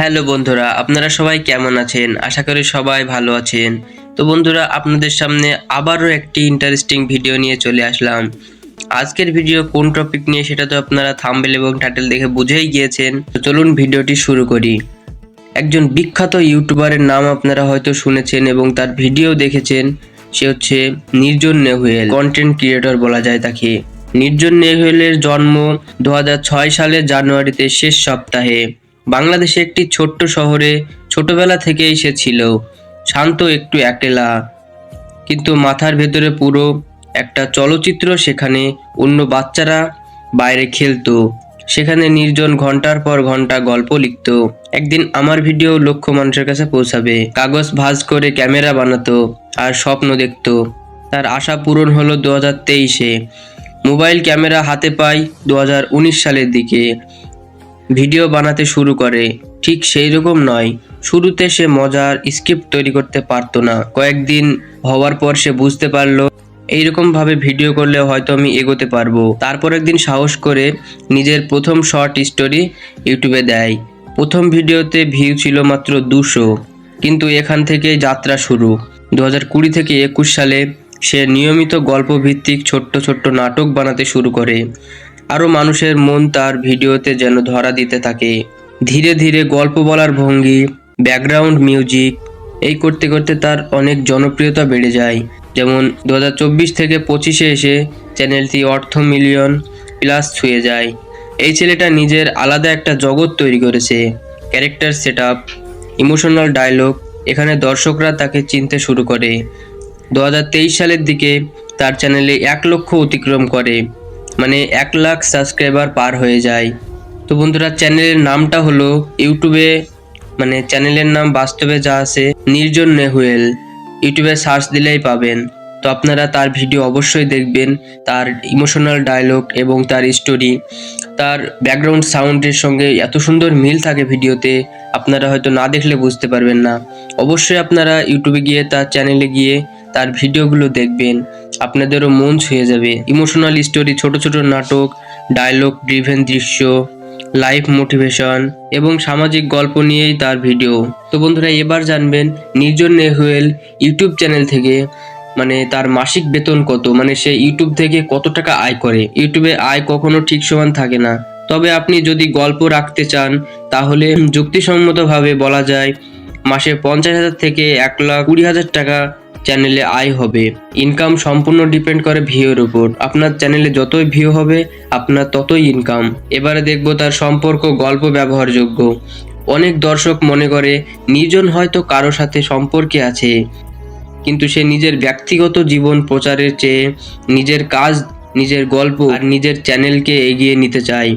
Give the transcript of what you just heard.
Hello বন্ধুরা, আপনারা সবাই কেমন আছেন? আশা করি সবাই ভালো আছেন। তো বন্ধুরা, আপনাদের সামনে আবারও একটি ইন্টারেস্টিং ভিডিও নিয়ে চলে আসলাম। আজকের ভিডিও কোন টপিক নিয়ে সেটা তো আপনারা থাম্বেল এবং টাইটেল দেখে বুঝেই গিয়েছেন। তো চলুন ভিডিওটি শুরু করি। একজন বিখ্যাত ইউটিউবারের নাম আপনারা হয়তো শুনেছেন এবং তার ভিডিও দেখেছেন। সে হচ্ছে নির্জন নেহুয়েল কন্টেন্ট ক্রিয়েটর বলা যায় তাকে। নির্জন নেহুয়েলের জন্ম দু সালের জানুয়ারিতে শেষ সপ্তাহে। বাংলাদেশে একটি ছোট্ট শহরে ছোটবেলা থেকেই সে ছিল শান্ত একটু একলা। কিন্তু মাথার ভেতরে পুরো একটা চলচ্চিত্র সেখানে অন্য বাচ্চারা বাইরে খেলতো। সেখানে নির্জন ঘণ্টার পর ঘণ্টা গল্প লিখতো। একদিন আমার ভিডিও লক্ষ মানুষের কাছে পৌঁছাবে। কাগজ ভাজ করে ক্যামেরা বানাতো আর স্বপ্ন দেখতো। তার আশা পূরণ হলো দু হাজার তেইশে। মোবাইল ক্যামেরা হাতে পায় দু সালের দিকে। ভিডিও বানাতে শুরু করে। ঠিক সেই রকম নয়। শুরুতে সে মজার স্ক্রিপ্ট তৈরি করতে পারতো না। কয়েকদিন হওয়ার পর সে বুঝতে পারল এইরকম ভাবে ভিডিও করলে হয়তো আমি এগোতে পারব। তারপর একদিন সাহস করে নিজের প্রথম শর্ট স্টোরি ইউটিউবে দেয়। প্রথম ভিডিওতে ভিউ ছিল মাত্র দুশো। কিন্তু এখান থেকেই যাত্রা শুরু। দু কুড়ি থেকে একুশ সালে সে নিয়মিত গল্প ভিত্তিক ছোট্ট ছোট্ট নাটক বানাতে শুরু করে। আরও মানুষের মন তার ভিডিওতে যেন ধরা দিতে থাকে। ধীরে ধীরে গল্প বলার ভঙ্গি, ব্যাকগ্রাউন্ড মিউজিক, এই করতে করতে তার অনেক জনপ্রিয়তা বেড়ে যায়। যেমন দু হাজার চব্বিশ থেকে পঁচিশে এসে চ্যানেলটি অর্থ মিলিয়ন প্লাস ছুঁয়ে যায়। এই ছেলেটা নিজের আলাদা একটা জগৎ তৈরি করেছে, character set up emotional dialogue, এখানে দর্শকরা তাকে চিনতে শুরু করে। দু হাজার তেইশ সালের দিকে তার চ্যানেলে এক লক্ষ অতিক্রম করে। মানে এক লাখ সাবস্ক্রাইবার পার হয়ে যায়। তো বন্ধুরা চ্যানেলের নামটা হলো ইউটিউবে মানে চ্যানেলের নাম বাস্তবে যা আছে, নির্জন নেহুয়েল। ইউটিউবে সার্চ দিলেই পাবেন। তো আপনারা তার ভিডিও অবশ্যই দেখবেন, তার ইমোশনাল ডায়লগ এবং তার স্টোরি তার ব্যাকগ্রাউন্ড সাউন্ডের সঙ্গে এত সুন্দর মিল থাকে ভিডিওতে আপনারা হয়তো না দেখলে বুঝতে পারবেন না। অবশ্যই আপনারা ইউটিউবে গিয়ে, তার চ্যানেলে গিয়ে, তার ভিডিওগুলো দেখবেন। আপনাদেরও মন ছুঁয়ে যাবে। ইমোশনাল স্টোরি, ছোট ছোট নাটক ডায়লগ ড্রিভেন দৃশ্য লাইফ মোটিভেশন এবং সামাজিক গল্প নিয়েই তার ভিডিও তো বন্ধুরা, এবার জানবেন নির্জন নেহুয়েল ইউটিউব চ্যানেল থেকে মানে তার মাসিক বেতন কত? মানে সে ইউটিউব থেকে কত টাকা আয় করে? ইউটিউবে আয় কখনো ঠিক সমান থাকে না। তবে আপনি যদি গল্প রাখতে চান, তাহলে যুক্তিসম্মতভাবে বলা যায়, মাসে পঞ্চাশ হাজার থেকে এক লাখ কুড়ি হাজার টাকা চ্যানেলে আয় হবে। ইনকাম সম্পূর্ণ ডিপেন্ড করে ভিউর উপর। আপনার চ্যানেলে যতই ভিউ হবে, আপনার ততই ইনকাম এবারে দেখব তার সম্পর্ক, গল্প, ব্যবহারযোগ্য। অনেক দর্শক মনে করে, নির্জন হয়তো কারও সাথে সম্পর্কে আছে, কিন্তু সে নিজের ব্যক্তিগত জীবন প্রচারের চেয়ে নিজের কাজ, নিজের গল্প আর নিজের চ্যানেলকে এগিয়ে নিতে চায়।